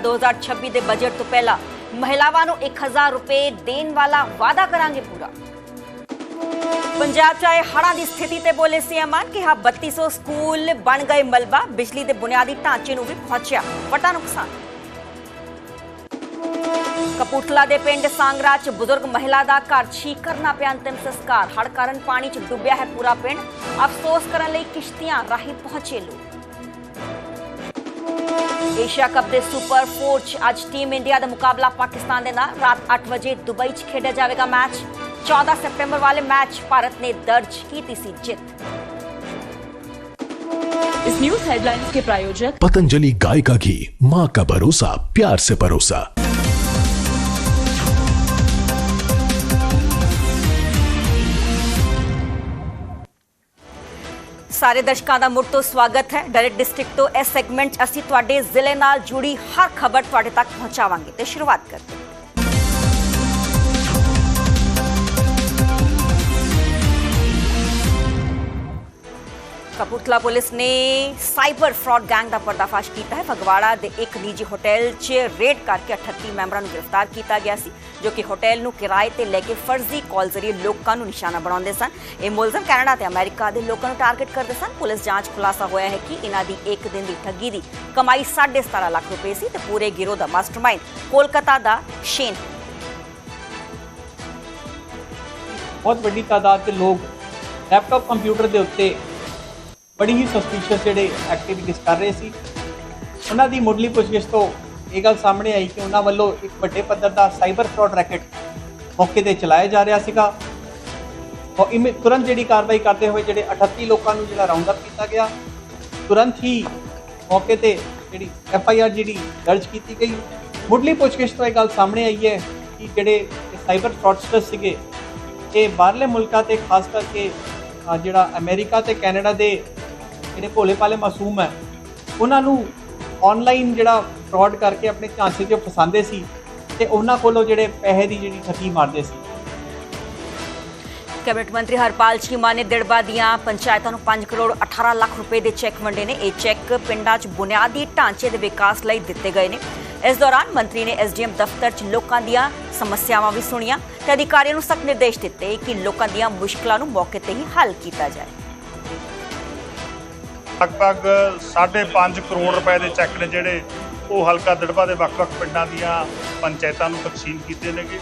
2026 ਦੇ ਬਜਟ ਤੋਂ ਪਹਿਲਾਂ ਮਹਿਲਾਵਾਂ ਨੂੰ 1000 ਰੁਪਏ ਦੇਣ ਵਾਲਾ ਵਾਅਦਾ ਕਰਾਂਗੇ ਪੂਰਾ। ਪੰਜਾਬ 'ਚ ਆਏ ਹੜ੍ਹਾਂ ਦੀ ਸਥਿਤੀ ਤੇ ਬੋਲੇ ਸੀਐਮ ਮਾਨ ਕਿਹਾ 3200 ਸਕੂਲ ਬਣ ਗਏ ਮਲਬਾ, ਬਿਜਲੀ ਦੇ ਬੁਨਿਆਦੀ ਢਾਂਚੇ ਨੂੰ ਵੀ ਪਹੁੰਚਿਆ ਵੱਡਾ ਨੁਕਸਾਨ। ਕਪੂਰਥਲਾ ਦੇ ਪਿੰਡ ਸਾਂਗਰਾ 'ਚ ਬਜ਼ੁਰਗ ਮਹਿਲਾ ਦਾ ਘਰ ਛੀਕ ਕਰਨਾ ਪਿਆ ਅੰਤਿਮ ਸੰਸਕਾਰ, ਹੜ੍ਹ ਕਾਰਨ ਪਾਣੀ 'ਚ ਡੁੱਬਿਆ ਹੈ ਪੂਰਾ ਪਿੰਡ। ਅਫਸੋਸ ਕਰਨ ਲਈ ਕਿਸ਼ਤੀਆਂ ਰਾਹੀਂ ਪਹੁੰਚੇ ਲੋਕ। ਏਸ਼ੀਆ ਕੱਪ ਦੇ ਸੁਪਰ 4 'ਚ ਅੱਜ ਟੀਮ ਇੰਡੀਆ ਦਾ ਮੁਕਾਬਲਾ ਪਾਕਿਸਤਾਨ ਦੇ ਨਾਲ ਰਾਤ 8 ਵਜੇ ਦੁਬਈ 'ਚ ਖੇਡਿਆ ਜਾਵੇਗਾ ਮੈਚ 14 ਸਤੰਬਰ ਵਾਲੇ ਮੈਚ ਭਾਰਤ ਨੇ ਦਰਜ ਕੀਤੀ ਸੀ ਜਿੱਤ इस न्यूज हेडलाइंस के प्रायोजक पतंजलि गाय का घी माँ का भरोसा प्यार से परोसा ਸਾਰੇ ਦਰਸ਼ਕਾਂ ਦਾ ਮੁੜ ਤੋਂ ਸਵਾਗਤ ਹੈ। ਡਾਇਰੈਕਟ ਡਿਸਟ੍ਰਿਕਟ ਤੋਂ ਇਸ ਸੈਗਮੈਂਟ 'ਚ ਅਸੀਂ ਤੁਹਾਡੇ ਜ਼ਿਲ੍ਹੇ ਨਾਲ ਜੁੜੀ ਹਰ ਖਬਰ ਤੁਹਾਡੇ ਤੱਕ ਪਹੁੰਚਾਵਾਂਗੇ। ਤੇ ਸ਼ੁਰੂਆਤ ਕਰਦੇ ਹਾਂ। ਕਪੂਰਥਲਾ ਪੁਲਿਸ ਨੇ ਸਾਈਬਰ ਫਰਾਡ ਗੈਂਗ ਦਾ ਪਰਦਾਫਾਸ਼ ਕੀਤਾ ਹੈ। ਫਗਵਾੜਾ ਦੇ ਇੱਕ ਨਿੱਜੀ ਹੋਟਲ 'ਚ ਰੇਡ ਕਰਕੇ 38 ਮੈਂਬਰਾਂ ਨੂੰ ਗ੍ਰਿਫਤਾਰ ਕੀਤਾ ਗਿਆ ਸੀ, ਜੋ ਕਿ ਹੋਟਲ ਨੂੰ ਕਿਰਾਏ ਤੇ ਲੈ ਕੇ ਫਰਜ਼ੀ ਕਾਲ ਜ਼ਰੀਏ ਲੋਕਾਂ ਨੂੰ ਨਿਸ਼ਾਨਾ ਬਣਾਉਂਦੇ ਸਨ। ਇਹ ਮੁਲਜ਼ਮ ਕੈਨੇਡਾ ਤੇ ਅਮਰੀਕਾ ਦੇ ਲੋਕਾਂ ਨੂੰ ਟਾਰਗੇਟ ਕਰਦੇ ਸਨ। ਪੁਲਿਸ ਜਾਂਚ ਖੁਲਾਸਾ ਹੋਇਆ ਹੈ ਕਿ ਇਹਨਾਂ ਦੀ ਇੱਕ ਦਿਨ ਦੀ ਠੱਗੀ ਦੀ ਕਮਾਈ 17.5 ਲੱਖ ਰੁਪਏ ਸੀ ਤੇ ਪੂਰੇ ਗਿਰੋਹ ਦਾ ਮਾਸਟਰਮਾਈਂਡ ਕੋਲਕਾਤਾ ਦਾ ਸ਼ੇਨ ਬਹੁਤ ਵੱਡੀ ਤਾਦਾਦ 'ਚ ਲੋਕ ਲੈਪਟਾਪ ਕੰਪਿਊਟਰ ਦੇ ਉੱਤੇ ਬੜੀ ਹੀ ਸਸਪੀਸ਼ੀਅਸ ਜਿਹੜੇ ਐਕਟੀਵਿਟੀਜ਼ ਕਰ ਰਹੇ ਸੀ। ਉਹਨਾਂ ਦੀ ਮੁੱਢਲੀ ਪੁੱਛਗਿੱਛ ਤੋਂ ਇਹ ਗੱਲ ਸਾਹਮਣੇ ਆਈ ਕਿ ਉਹਨਾਂ ਵੱਲੋਂ ਇੱਕ ਵੱਡੇ ਪੱਧਰ ਦਾ ਸਾਈਬਰ ਫਰਾਡ ਰੈਕਟ ਮੌਕੇ ਤੇ ਚਲਾਇਆ ਜਾ ਰਿਹਾ ਸੀਗਾ। ਔਰ ਇਮੇ, ਤੁਰੰਤ ਜਿਹੜੀ ਕਾਰਵਾਈ ਕਰਦੇ ਹੋਏ ਜਿਹੜੇ 38 ਲੋਕਾਂ ਨੂੰ ਜਿਹੜਾ ਰਾਉਂਡ ਅਪ ਕੀਤਾ ਗਿਆ, ਤੁਰੰਤ ਹੀ ਮੌਕੇ ਤੇ ਜਿਹੜੀ ਐਫ ਆਈ ਆਰ ਜਿਹੜੀ ਦਰਜ ਕੀਤੀ ਗਈ। ਮੁੱਢਲੀ ਪੁੱਛਗਿੱਛ ਤੋਂ ਇਹ ਗੱਲ ਸਾਹਮਣੇ ਆਈ ਹੈ ਕਿ ਜਿਹੜੇ ਸਾਈਬਰ ਫਰਾਡਸਟਰਸ ਸੀਗੇ, ਇਹ ਬਾਹਰਲੇ ਮੁਲਕਾਂ ਤੇ, ਖਾਸ ਕਰਕੇ ਜਿਹੜਾ ਅਮਰੀਕਾ ਤੇ ਕੈਨੇਡਾ ਦੇ ਜਿਹੜੇ ਭੋਲੇ ਪਾਲੇ ਮਾਸੂਮ ਹੈ, ਉਹਨਾਂ ਨੂੰ ਆਨਲਾਈਨ ਜਿਹੜਾ ਫਰਾਡ ਕਰਕੇ ਆਪਣੇ ਝਾਂਸੇ 'ਚ ਫਸਾਉਂਦੇ ਸੀ ਤੇ ਉਹਨਾਂ ਕੋਲੋਂ ਜਿਹੜੇ ਪੈਸੇ ਦੀ ਜਿਹੜੀ ਠੱਗੀ ਮਾਰਦੇ ਸੀ। ਕੈਬਨਿਟ ਮੰਤਰੀ ਹਰਪਾਲ ਚੀਮਾ ਨੇ ਦਿੜਬਾ ਦੀਆਂ ਪੰਚਾਇਤਾਂ ਨੂੰ 5 ਕਰੋੜ 18 ਲੱਖ ਰੁਪਏ ਦੇ ਚੈੱਕ ਵੰਡੇ ਨੇ। ਇਹ ਚੈੱਕ ਪਿੰਡਾਂ 'ਚ ਬੁਨਿਆਦੀ ਢਾਂਚੇ ਦੇ ਵਿਕਾਸ ਲਈ ਦਿੱਤੇ ਗਏ ਨੇ। ਇਸ ਦੌਰਾਨ ਮੰਤਰੀ ਨੇ ਐਸਡੀਐਮ ਦਫ਼ਤਰ 'ਚ ਲੋਕਾਂ ਦੀਆਂ ਸਮੱਸਿਆਵਾਂ ਵੀ ਸੁਣੀਆਂ ਤੇ ਅਧਿਕਾਰੀਆਂ ਨੂੰ ਸਖਤ ਨਿਰਦੇਸ਼ ਦਿੱਤੇ ਕਿ ਲੋਕਾਂ ਦੀਆਂ ਮੁਸ਼ਕਲਾਂ ਨੂੰ ਮੌਕੇ ਤੇ ਹੀ ਹੱਲ ਕੀਤਾ ਜਾਏ। ਲਗਭਗ 5.5 ਕਰੋੜ ਰੁਪਏ ਦੇ ਚੈੱਕ ਨੇ ਜਿਹੜੇ ਉਹ ਹਲਕਾ ਦੜਬਾ ਦੇ ਵੱਖ-ਵੱਖ ਪਿੰਡਾਂ ਦੀਆਂ ਪੰਚਾਇਤਾਂ ਨੂੰ ਤਕਸੀਮ ਕੀਤੇ ਨੇਗੇ।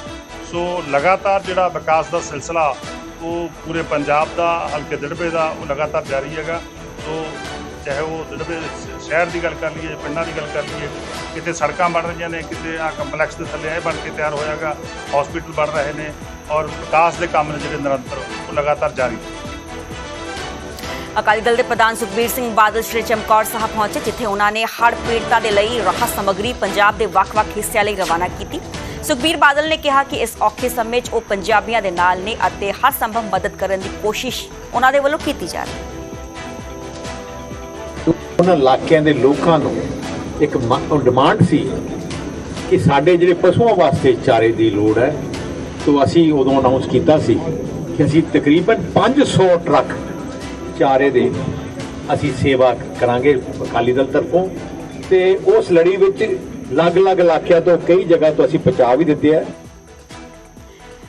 ਸੋ ਲਗਾਤਾਰ ਜਿਹੜਾ ਵਿਕਾਸ ਦਾ ਸਿਲਸਿਲਾ, ਉਹ ਪੂਰੇ ਪੰਜਾਬ ਦਾ, ਹਲਕੇ ਦੜਬੇ ਦਾ, ਉਹ ਲਗਾਤਾਰ ਜਾਰੀ ਹੈਗਾ। ਸੋ ਚਾਹੇ ਉਹ ਦੜਬੇ ਸ਼ਹਿਰ ਦੀ ਗੱਲ ਕਰ ਲਈਏ ਪਿੰਡਾਂ ਦੀ ਗੱਲ ਕਰ ਲਈਏ, ਕਿਤੇ ਸੜਕਾਂ ਬਣ ਰਹੀਆਂ ਨੇ, ਕਿਤੇ ਆ ਕੰਪਲੈਕਸ ਦੇ ਥੱਲੇ ਇਹ ਬਣ ਕੇ ਤਿਆਰ ਹੋਇਆਗਾ ਹਸਪੀਟਲ ਬਣ ਰਹੇ ਨੇ ਔਰ ਵਿਕਾਸ ਦੇ ਕੰਮ ਨੇ ਜਿਹੜੇ ਨਿਰੰਤਰ, ਉਹ ਲਗਾਤਾਰ ਜਾਰੀ ਅਕਾਲੀ ਦਲ ਦੇ ਪ੍ਰਧਾਨ ਸੁਖਬੀਰ ਸਿੰਘ ਬਾਦਲ ਸ਼੍ਰੀ ਚਮਕੌਰ ਸਾਹਿਬ ਪਹੁੰਚੇ, ਜਿੱਥੇ ਉਹਨਾਂ ਨੇ ਹੜ੍ਹ ਪੀੜਤਾਂ ਦੇ ਲਈ ਰਾਹਤ ਸਮੱਗਰੀ ਪੰਜਾਬ ਦੇ ਵੱਖ-ਵੱਖ ਹਿੱਸਿਆਂ ਲਈ ਰਵਾਨਾ ਕੀਤੀ। ਸੁਖਬੀਰ ਬਾਦਲ ਨੇ ਕਿਹਾ ਕਿ ਇਸ ਔਖੇ ਸਮੇਂ 'ਚ ਉਹ ਪੰਜਾਬੀਆਂ ਦੇ ਨਾਲ ਨੇ ਅਤੇ ਹਰ ਸੰਭਵ ਮਦਦ ਕਰਨ ਦੀ ਕੋਸ਼ਿਸ਼ ਉਹਨਾਂ ਦੇ ਵੱਲੋਂ ਕੀਤੀ ਜਾ ਰਹੀ ਹੈ। ਉਹਨਾਂ ਇਲਾਕਿਆਂ ਦੇ ਲੋਕਾਂ ਨੂੰ ਇੱਕ ਡਿਮਾਂਡ ਸੀ ਕਿ ਸਾਡੇ ਜਿਹੜੇ ਪਸ਼ੂਆਂ ਵਾਸਤੇ ਚਾਰੇ ਦੀ ਲੋੜ ਹੈ, ਤੋਂ ਅਸੀਂ ਉਦੋਂ ਅਨਾਉਂਸ ਕੀਤਾ ਸੀ ਕਿ ਅਸੀਂ ਤਕਰੀਬਨ 500 ਟਰੱਕ ਚਾਰੇ ਦੇ ਅਸੀਂ ਸੇਵਾ ਕਰਾਂਗੇ ਅਕਾਲੀ ਦਲ ਤਰਫੋਂ। ਤੇ ਉਸ ਲੜੀ ਵਿੱਚ ਅਲੱਗ-ਅਲੱਗ ਇਲਾਕਿਆਂ ਤੋਂ ਕਈ ਜਗ੍ਹਾ ਤੋਂ ਅਸੀਂ ਪਹੁੰਚਾ ਵੀ ਦਿੱਤੇ ਹੈ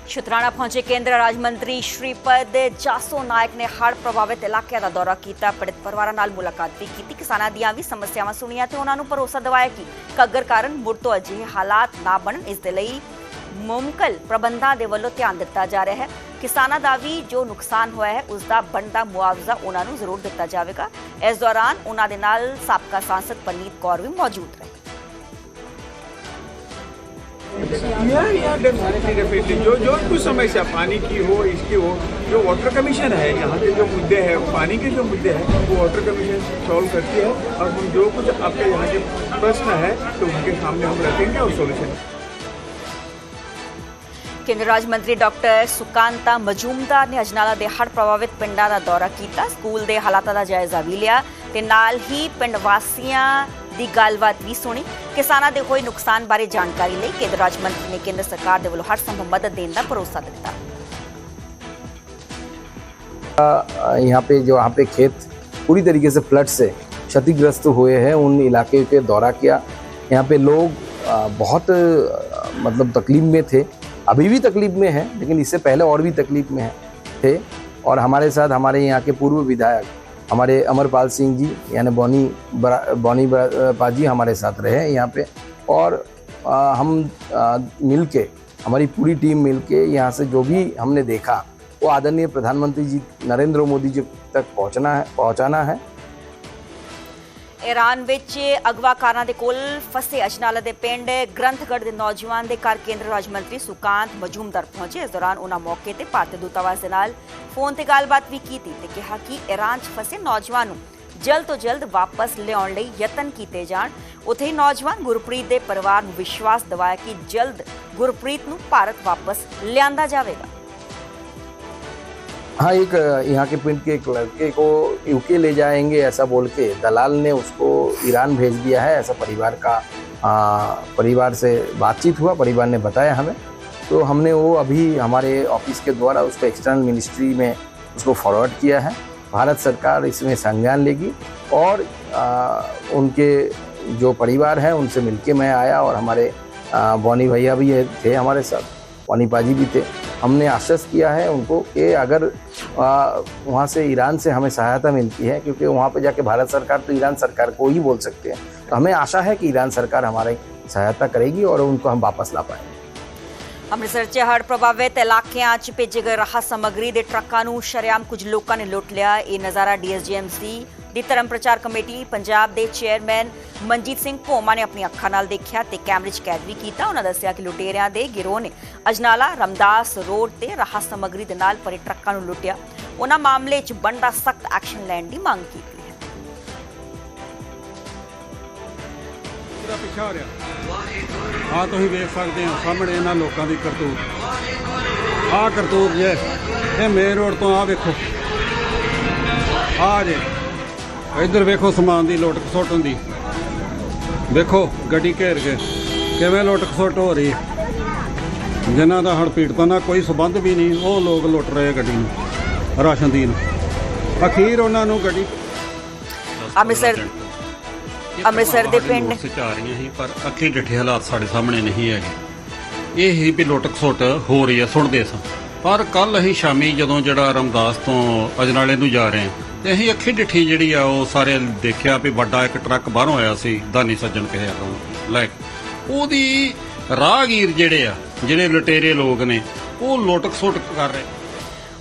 ਸ਼ੁਤਰਾਣਾ ਪਹੁੰਚੇ ਕੇਂਦਰ ਰਾਜ ਮੰਤਰੀ ਸ਼੍ਰੀਪਦ ਜਾਸੋ ਨਾਇਕ ਨੇ ਹੜ੍ਹ ਪ੍ਰਭਾਵਿਤ ਇਲਾਕਿਆਂ ਦਾ ਦੌਰਾ ਕੀਤਾ। ਪੀੜਤ ਪਰਿਵਾਰਾਂ ਨਾਲ ਮੁਲਾਕਾਤ ਵੀ ਕੀਤੀ। ਕਿਸਾਨਾਂ ਦੀਆਂ ਵੀ ਸਮੱਸਿਆਵਾਂ ਸੁਣੀਆਂ ਤੇ ਉਹਨਾਂ ਨੂੰ ਭਰੋਸਾ ਦਿਵਾਇਆ ਕਿ ਘੱਗਰ ਕਾਰਨ ਮੁੜ ਤੋਂ ਅਜਿਹੇ ਹਾਲਾਤ ਨਾ ਬਣਨ। ਇਸ ਦੇ ਲਈ ਮੁਮਕਲ ਪ੍ਰਬੰਧਾਂ ਦੇ ਵੱਲੋਂ ਧਿਆਨ ਦਿੱਤਾ ਜਾ ਰਿਹਾ ਹੈ। ਕਿਸਾਨਾਂ ਦਾ ਵੀ ਜੋ ਨੁਕਸਾਨ ਹੋਇਆ ਹੈ ਉਸ ਦਾ ਬਣਦਾ ਮੁਆਵਜ਼ਾ ਉਹਨਾਂ ਨੂੰ ਜ਼ਰੂਰ ਦਿੱਤਾ ਜਾਵੇਗਾ ਇਸ ਦੌਰਾਨ ਉਹਨਾਂ ਦੇ ਨਾਲ ਸਾਬਕਾ ਸਾਂਸਦ ਪਰਨੀਤ ਕੌਰ ਵੀ ਮੌਜੂਦ ਰਹੇ Yeah, yeah, definitely, definitely. जो जो कुछ समस्या पानी की हो इसकी हो जो वाटर कमीशन है यहाँ के जो मुद्दे हैं पानी के जो मुद्दे हैं वो वाटर कमीशन सॉल्व करती है और हम जो कुछ आपके यहाँ के प्रश्न है तो उनके सामने हम रखेंगे और सॉल्यूशन ਕੇਂਦਰ ਰਾਜ ਮੰਤਰੀ ਡਾਕਟਰ ਸੁਕਾਂਤਾ ਮਜੂਮਦਾਰ ਨੇ ਅਜਨਾਲਾ ਦੇ ਹੜ੍ਹ ਪ੍ਰਭਾਵਿਤ ਪਿੰਡਾਂ ਦਾ ਦੌਰਾ ਕੀਤਾ ਸਕੂਲ ਦੇ ਹਾਲਾਤਾਂ ਦਾ ਜਾਇਜ਼ਾ ਵੀ ਲਿਆ ਤੇ ਨਾਲ ਹੀ ਪਿੰਡ ਵਾਸੀਆਂ ਦੀ ਗੱਲਬਾਤ ਵੀ ਸੁਣੀ ਕਿਸਾਨਾਂ ਦੇ ਹੋਏ ਨੁਕਸਾਨ ਬਾਰੇ ਜਾਣਕਾਰੀ ਲਈ ਕੇਂਦਰ ਰਾਜ ਮੰਤਰੀ ਨੇ ਕੇਂਦਰ ਸਰਕਾਰ ਦੇ ਵੱਲੋਂ ਹਰ ਸੰਭਵ ਮਦਦ ਦੇਣ ਦਾ ਭਰੋਸਾ ਦਿੱਤਾ यहाँ पे जो यहाँ पे खेत पूरी तरीके से फ्लड से क्षतिग्रस्त हुए हैं उन इलाके के दौरा किया यहाँ पे लोग आ, बहुत आ, मतलब तकलीफ में थे अभी भी तकलीफ़ में है लेकिन इससे पहले और भी तकलीफ़ में है थे। और हमारे साथ हमारे यहाँ के पूर्व विधायक हमारे अमरपाल सिंह जी यानी बौनी बरा, बौनी पाजी हमारे साथ रहे यहाँ पे। और आ, हम आ, मिल के हमारी पूरी टीम मिल के यहाँ से जो भी हमने देखा वो आदरणीय प्रधानमंत्री जी नरेंद्र मोदी जी तक पहुँचना है पहुँचाना है। ਈਰਾਨ ਵਿੱਚ ਅਗਵਾਕਾਰਾਂ ਦੇ ਕੋਲ ਫਸੇ ਅਜਨਾਲਾ ਦੇ ਪਿੰਡ ਗ੍ਰੰਥਗੜ੍ਹ ਦੇ ਨੌਜਵਾਨ ਦੇ ਘਰ ਕੇਂਦਰ ਰਾਜ ਮੰਤਰੀ ਸੁਕਾਂਤ ਮਜੂਮਦਾਰ ਪਹੁੰਚੇ। ਇਸ ਦੌਰਾਨ ਉਹਨਾਂ ਮੌਕੇ ਤੇ ਭਾਰਤੀ ਦੂਤਾਵਾਸ ਦੇ ਨਾਲ ਫੋਨ ਤੇ ਗੱਲਬਾਤ ਵੀ ਕੀਤੀ ਤੇ ਕਿਹਾ ਕਿ ਈਰਾਨ 'ਚ ਫਸੇ ਨੌਜਵਾਨ ਨੂੰ ਜਲਦ ਤੋਂ ਜਲਦ ਵਾਪਸ ਲਿਆਉਣ ਲਈ ਯਤਨ ਕੀਤੇ ਜਾਣ। ਉੱਥੇ ਹੀ ਨੌਜਵਾਨ ਗੁਰਪ੍ਰੀਤ ਦੇ ਪਰਿਵਾਰ ਨੂੰ ਵਿਸ਼ਵਾਸ ਦਿਵਾਇਆ ਕਿ ਜਲਦ ਗੁਰਪ੍ਰੀਤ ਨੂੰ ਭਾਰਤ ਵਾਪਸ ਲਿਆਂਦਾ ਜਾਵੇਗਾ। हाँ एक यहाँ के पिंड के एक लड़के को यूके ले जाएँगे ऐसा बोल के दलाल ने उसको ईरान भेज दिया है ऐसा परिवार का आ, परिवार से बातचीत हुआ परिवार ने बताया हमें। तो हमने वो अभी हमारे ऑफ़िस के द्वारा उसको एक्सटर्नल मिनिस्ट्री में उसको फॉरवर्ड किया है। भारत सरकार इसमें संज्ञान लेगी और आ, उनके जो परिवार हैं उनसे मिलके मैं आया और हमारे बौनी भैया भी थे हमारे साथ वानी पाजी भी थे। हमने आश्वस्त किया है उनको कि अगर वहाँ से ईरान से हमें सहायता मिलती है, क्योंकि वहाँ पर जाके भारत सरकार तो ईरान सरकार को ही बोल सकते हैं। तो हमें आशा है कि ईरान सरकार हमारी सहायता करेगी और उनको हम वापस ला पाएँगे। ਅੰਮ੍ਰਿਤਸਰ 'ਚ ਹੜ੍ਹ ਪ੍ਰਭਾਵਿਤ ਇਲਾਕਿਆਂ 'ਚ ਭੇਜੇ ਗਏ ਰਾਹਤ ਸਮੱਗਰੀ ਦੇ ਟਰੱਕਾਂ ਨੂੰ ਸ਼ਰੇਆਮ ਕੁਝ ਲੋਕਾਂ ਨੇ ਲੁੱਟ ਲਿਆ। ਇਹ ਨਜ਼ਾਰਾ ਡੀਐਸਜੀਐਮਸੀ ਦੀ ਧਰਮ ਪ੍ਰਚਾਰ ਕਮੇਟੀ, ਪੰਜਾਬ ਦੇ ਚੇਅਰਮੈਨ ਮਨਜੀਤ ਸਿੰਘ ਭੋਮਾ ਨੇ ਆਪਣੀ ਅੱਖਾਂ ਨਾਲ ਦੇਖਿਆ ਤੇ ਕੈਮਰੇ 'ਚ ਕੈਦ ਵੀ ਕੀਤਾ। ਉਹਨਾਂ ਦੱਸਿਆ ਕਿ ਲੁਟੇਰਿਆਂ ਦੇ ਗਿਰੋਹ ਨੇ ਅਜਨਾਲਾ, ਰਮਦਾਸ ਰੋਡ ਤੇ ਰਾਹਤ ਸਮੱਗਰੀ ਦੇ ਨਾਲ ਭਰੇ ਟਰੱਕਾਂ ਨੂੰ ਲੁੱਟਿਆ। ਉਹਨਾਂ ਮਾਮਲੇ 'ਚ ਬਣਦਾ ਸਖਤ ਐਕਸ਼ਨ ਲੈਣ ਦੀ ਮੰਗ ਕੀਤੀ। ਪਿੱਛਾ ਹੋ ਰਿਹਾ। ਆ ਤੁਸੀਂ ਵੇਖ ਸਕਦੇ ਹੋ, ਸਾਹਮਣੇ ਇਹਨਾਂ ਲੋਕਾਂ ਦੀ ਕਰਤੂਤ। ਆਹ ਕਰਤੂਤ ਜੇ, ਇਹ ਮੇਨ ਰੋਡ ਤੋਂ ਆ ਵੇਖੋ। ਆ ਜੇ, ਇੱਧਰ ਵੇਖੋ ਸਮਾਨ ਦੀ ਲੁੱਟ ਖਸੁੱਟ ਹੁੰਦੀ। ਵੇਖੋ, ਗੱਡੀ ਘੇਰ ਕੇ ਕਿਵੇਂ ਲੁੱਟ ਖਸੁੱਟ ਹੋ ਰਹੀ ਹੈ। ਜਿਨ੍ਹਾਂ ਦਾ ਹੜ ਪੀੜਤਾਂ ਨਾਲ ਕੋਈ ਸਬੰਧ ਵੀ ਨਹੀਂ, ਉਹ ਲੋਕ ਲੁੱਟ ਰਹੇ ਗੱਡੀ ਨੂੰ, ਰਾਸ਼ਨ ਦੀ ਨੂੰ ਅਖੀਰ ਉਹਨਾਂ ਨੂੰ ਗੱਡੀ ਅੰਮ੍ਰਿਤਸਰ ਅੰਮ੍ਰਿਤਸਰ ਦੇ ਪਿੰਡ। ਸੇ ਆ ਰਹੀਆਂ ਸੀ ਪਰ ਅੱਖੀ ਡਿੱਠੇ ਹਾਲਾਤ ਸਾਡੇ ਸਾਹਮਣੇ ਨਹੀਂ ਹੈਗੇ। ਇਹ ਹੀ ਵੀ ਲੁੱਟ ਖਸੁੱਟ ਹੋ ਰਹੀ ਹੈ ਸੁਣਦੇ ਸਾਂ। ਪਰ ਕੱਲ ਅਸੀਂ ਸ਼ਾਮੀ ਜਦੋਂ ਜਿਹੜਾ ਰਮਦਾਸ ਤੋਂ ਅਜਨਾਲੇ ਨੂੰ ਜਾ ਰਹੇ ਹਾਂ ਤੇ ਅਸੀਂ ਅੱਖੀ ਡਿੱਠੀ ਜਿਹੜੀ ਆ ਉਹ ਸਾਰੇ ਦੇਖਿਆ ਵੀ ਵੱਡਾ ਇੱਕ ਟਰੱਕ ਬਾਹਰੋਂ ਆਇਆ ਸੀ ਦਾਨੀ ਸੱਜਣ ਕਿਹਾ ਤੋਂ ਲੈ। ਉਹਦੀ ਰਾਹਗੀਰ ਜਿਹੜੇ ਆ ਜਿਹੜੇ ਲੁਟੇਰੇ ਲੋਕ ਨੇ ਉਹ ਲੁੱਟ ਖਸੁੱਟ ਕਰ ਰਹੇ।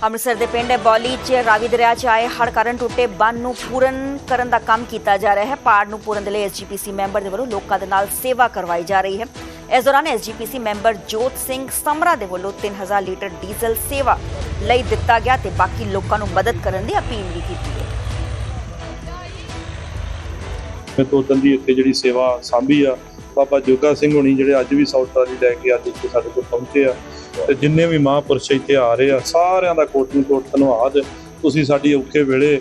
ਅੰਮ੍ਰਿਤਸਰ ਦੇ ਪਿੰਡ ਬੌਲੀ 'ਚ ਰਾਵੀ ਦਰਿਆ 'ਚ ਆਏ ਹੜ੍ਹ ਕਾਰਨ ਟੁੱਟੇ ਬੰਨ ਨੂੰ ਪੂਰਨ ਕਰਨ ਦਾ ਕੰਮ ਕੀਤਾ ਜਾ ਰਿਹਾ ਹੈ। ਪਾੜ ਨੂੰ ਪੂਰਨ ਦੇ ਲਈ ਐਸਜੀਪੀਸੀ ਮੈਂਬਰ ਦੇ ਵੱਲੋਂ ਲੋਕਾਂ ਦੇ ਨਾਲ ਸੇਵਾ ਕਰਵਾਈ ਜਾ ਰਹੀ ਹੈ। ਇਸ ਦੌਰਾਨ ਐਸਜੀਪੀਸੀ ਮੈਂਬਰ ਜੋਤ ਸਿੰਘ ਸਮਰਾ ਦੇ ਵੱਲੋਂ 3000 ਲੀਟਰ ਡੀਜ਼ਲ ਸੇਵਾ ਲਈ ਦਿੱਤਾ ਗਿਆ ਤੇ ਬਾਕੀ ਲੋਕਾਂ ਨੂੰ ਮਦਦ ਕਰਨ ਦੀ ਅਪੀਲ ਵੀ ਕੀਤੀ ਹੈ। ਮੈਂ ਤੋਂ ਦੀ ਇੱਥੇ ਜਿਹੜੀ ਸੇਵਾ ਸਾਂਭੀ ਆ ਬਾਬਾ ਜੋਗਾ ਸਿੰਘ ਹੋਣੀ ਜਿਹੜੇ ਅੱਜ ਵੀ ਸਾਊਥ ਟਰਾਲੀ ਲੈ ਕੇ ਅੱਜ ਇੱਥੇ ਸਾਡੇ ਕੋਲ ਪਹੁੰਚੇ ਆ। ਤੇ ਜਿੰਨੇ ਵੀ ਮਹਾਂਪੁਰਸ਼ ਇੱਥੇ ਆ ਰਹੇ ਆ, ਸਾਰਿਆਂ ਦਾ ਕੋਟ ਨੂੰ ਕੋਟ ਧੰਨਵਾਦ। ਤੁਸੀਂ ਸਾਡੀ ਔਖੇ ਵੇਲੇ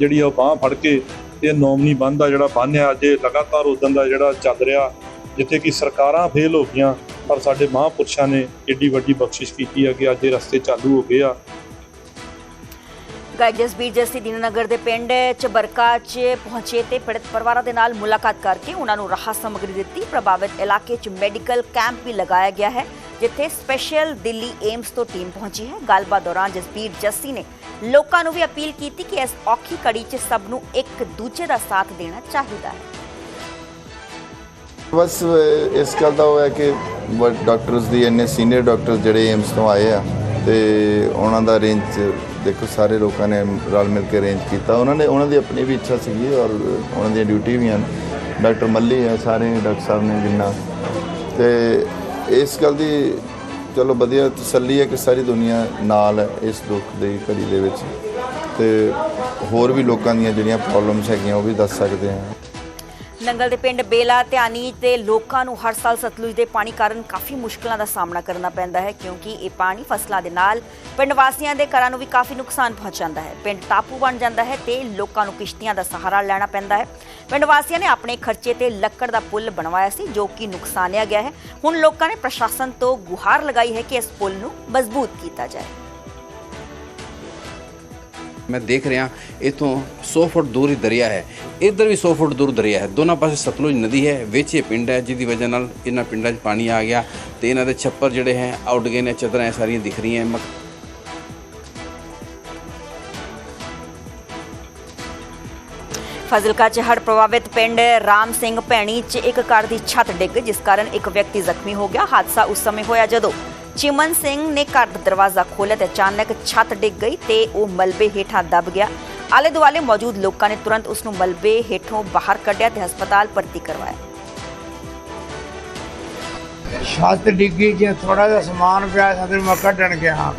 ਜਿਹੜੀ ਆ ਉਹ ਬਾਹ ਫੜ ਕੇ ਇਹ ਨੌਮਨੀ ਬੰਦ ਆ ਜਿਹੜਾ ਬੰਨ੍ਹ ਆ ਅੱਜ ਇਹ ਲਗਾਤਾਰ ਉਦੋਂ ਦਾ ਜਿਹੜਾ ਚੱਲ ਰਿਹਾ, ਜਿੱਥੇ ਕਿ ਸਰਕਾਰਾਂ ਫੇਲ ਹੋ ਗਈਆਂ, ਪਰ ਸਾਡੇ ਮਹਾਂਪੁਰਸ਼ਾਂ ਨੇ ਏਡੀ ਵੱਡੀ ਬਖਸ਼ਿਸ਼ ਕੀਤੀ ਆ ਕਿ ਅੱਜ ਇਹ ਰਸਤੇ ਚਾਲੂ ਹੋ ਗਏ ਆ। ਗਾਇਕ ਜਸਬੀਰ ਜੱਸੀ ਦੀਨਨਗਰ ਦੇ ਪਿੰਡ ਚਬਰਕਾ 'ਚ ਪਹੁੰਚੇ ਤੇ ਪੀੜਤ ਪਰਿਵਾਰਾਂ ਦੇ ਨਾਲ ਮੁਲਾਕਾਤ ਕਰਕੇ ਉਹਨਾਂ ਨੂੰ ਰਾਹਤ ਸਮੱਗਰੀ ਦਿੱਤੀ। ਪ੍ਰਭਾਵਿਤ ਇਲਾਕੇ 'ਚ ਮੈਡੀਕਲ ਕੈਂਪ ਵੀ ਲਗਾਇਆ ਗਿਆ ਹੈ, ਜਿੱਥੇ ਸਪੈਸ਼ਲ ਦਿੱਲੀ ਏਮਸ ਤੋਂ ਟੀਮ ਪਹੁੰਚੀ ਹੈ। ਗੱਲਬਾਤ ਦੌਰਾਨ ਜਸਬੀਰ ਜੱਸੀ ਨੇ ਲੋਕਾਂ ਨੂੰ ਵੀ ਅਪੀਲ ਕੀਤੀ ਕਿ ਇਸ ਔਖੀ ਕੜੀ 'ਚ ਸਭ ਨੂੰ ਇੱਕ ਦੂਜੇ ਦਾ ਸਾਥ ਦੇਣਾ ਚਾਹੀਦਾ ਹੈ। ਬਸ ਇਸ ਗੱਲ ਦਾ ਉਹ ਹੈ ਕਿ ਡਾਕਟਰਸ ਦੀ ਇੰਨੇ ਸੀਨੀਅਰ ਡਾਕਟਰਸ ਜਿਹੜੇ ਏਮਸ ਤੋਂ ਆਏ ਆ, ਤੇ ਉਹਨਾਂ ਦਾ ਰੇਂਜ ਦੇਖੋ, ਸਾਰੇ ਲੋਕਾਂ ਨੇ ਰਲ ਮਿਲ ਕੇ ਅਰੇਂਜ ਕੀਤਾ। ਉਹਨਾਂ ਨੇ ਉਹਨਾਂ ਦੀ ਆਪਣੀ ਵੀ ਇੱਛਾ ਸੀਗੀ ਔਰ ਉਹਨਾਂ ਦੀਆਂ ਡਿਊਟੀ ਵੀ ਹਨ। ਡਾਕਟਰ ਮੱਲੀ ਹੈ, ਸਾਰੇ ਡਾਕਟਰ ਸਾਹਿਬ ਨੇ ਜਿੰਨਾ। ਤੇ ਇਸ ਗੱਲ ਦੀ ਚਲੋ ਵਧੀਆ ਤਸੱਲੀ ਹੈ ਕਿ ਸਾਰੀ ਦੁਨੀਆ ਨਾਲ ਹੈ ਇਸ ਦੁੱਖ ਦੀ ਘੜੀ ਦੇ ਵਿੱਚ। ਤੇ ਹੋਰ ਵੀ ਲੋਕਾਂ ਦੀਆਂ ਜਿਹੜੀਆਂ ਪ੍ਰੋਬਲਮਸ ਹੈਗੀਆਂ, ਉਹ ਵੀ ਦੱਸ ਸਕਦੇ ਹਾਂ। ਨੰਗਲ ਦੇ ਪਿੰਡ ਬੇਲਾ ਧਿਆਨੀ ਤੇ ਲੋਕਾਂ ਨੂੰ ਹਰ ਸਾਲ ਸਤਲੁਜ ਦੇ ਪਾਣੀ ਕਾਰਨ ਕਾਫੀ ਮੁਸ਼ਕਲਾਂ ਦਾ ਸਾਹਮਣਾ ਕਰਨਾ ਪੈਂਦਾ ਹੈ, ਕਿਉਂਕਿ ਇਹ ਪਾਣੀ ਫਸਲਾਂ ਦੇ ਨਾਲ ਪਿੰਡ ਵਾਸੀਆਂ ਦੇ ਘਰਾਂ ਨੂੰ ਵੀ ਕਾਫੀ ਨੁਕਸਾਨ ਪਹੁੰਚਾਉਂਦਾ ਹੈ। ਪਿੰਡ ਟਾਪੂ ਬਣ ਜਾਂਦਾ ਹੈ ਤੇ ਲੋਕਾਂ ਨੂੰ ਕਿਸ਼ਤੀਆਂ ਦਾ ਸਹਾਰਾ ਲੈਣਾ ਪੈਂਦਾ ਹੈ। ਪਿੰਡ ਵਾਸੀਆਂ ਨੇ ਆਪਣੇ ਖਰਚੇ ਤੇ ਲੱਕੜ ਦਾ ਪੁਲ ਬਣਵਾਇਆ ਸੀ, ਜੋ ਕਿ ਨੁਕਸਾਨਿਆ ਗਿਆ ਹੈ। ਹੁਣ ਲੋਕਾਂ ਨੇ ਪ੍ਰਸ਼ਾਸਨ ਤੋਂ ਗੁਹਾਰ ਲਗਾਈ ਹੈ ਕਿ ਇਸ ਪੁਲ ਨੂੰ ਮਜ਼ਬੂਤ ਕੀਤਾ ਜਾਏ। ਮੈਂ ਦੇਖ ਰਿਹਾ, ਇਥੋਂ 100 ਫੁੱਟ ਦੂਰ ਹੀ ਦਰਿਆ ਹੈ। ਇੱਧਰ ਵੀ 100 ਫੁੱਟ ਦੂਰ ਦਰਿਆ ਹੈ। ਦੋਨਾਂ ਪਾਸੇ ਸਤਲੁਜ ਨਦੀ ਹੈ, ਵਿੱਚ ਇਹ ਪਿੰਡ ਹੈ, ਜਿਹਦੀ ਵਜ੍ਹਾ ਨਾਲ ਇਹਨਾਂ ਪਿੰਡਾਂ 'ਚ ਪਾਣੀ ਆ ਗਿਆ ਤੇ ਇਹਨਾਂ ਦੇ ਛੱਪਰ ਜਿਹੜੇ ਹੈ ਆਉਟ ਗਏ ਨੇ, ਚਦਰਾਂ ਸਾਰੀਆਂ ਦਿਖ ਰਹੀਆਂ ਮਕ- ਚ ਹੜ੍ਹ ਪ੍ਰਭਾਵਿਤ ਪਿੰਡ ਰਾਮ ਸਿੰਘ ਭੈਣੀ ਚ ਇੱਕ ਕਾਰ ਦੀ ਛੱਤ ਡਿੱਗ, ਜਿਸ ਕਾਰਨ ਇੱਕ ਵਿਅਕਤੀ ਜ਼ਖਮੀ ਹੋ ਗਿਆ। ਹਾਦਸਾ ਉਸ ਸਮੇਂ ਹੋਇਆ ਜਦੋਂ ਚਿਮਨ ਸਿੰਘ ਨੇ ਘਰ ਦਾ ਦਰਵਾਜ਼ਾ ਖੋਲ੍ਹਿਆ ਤੇ ਅਚਾਨਕ ਛੱਤ ਡਿੱਗ ਗਈ ਤੇ ਉਹ ਮਲਬੇ ਹੇਠਾਂ ਦਬ ਗਿਆ। ਆਲੇ ਦੁਆਲੇ ਮੌਜੂਦ ਲੋਕਾਂ ਨੇ ਤੁਰੰਤ ਉਸ ਨੂੰ ਮਲਬੇ ਹੇਠੋਂ ਬਾਹਰ ਕੱਢਿਆ ਤੇ ਹਸਪਤਾਲ ਭਰਤੀ ਕਰਵਾਇਆ। ਛੱਤ ਡਿੱਗੀ ਜੇ ਥੋੜਾ ਜਿਹਾ ਸਮਾਨ ਪਿਆ ਸੀ ਮੈਂ ਕੱਢਣ ਗਿਆ।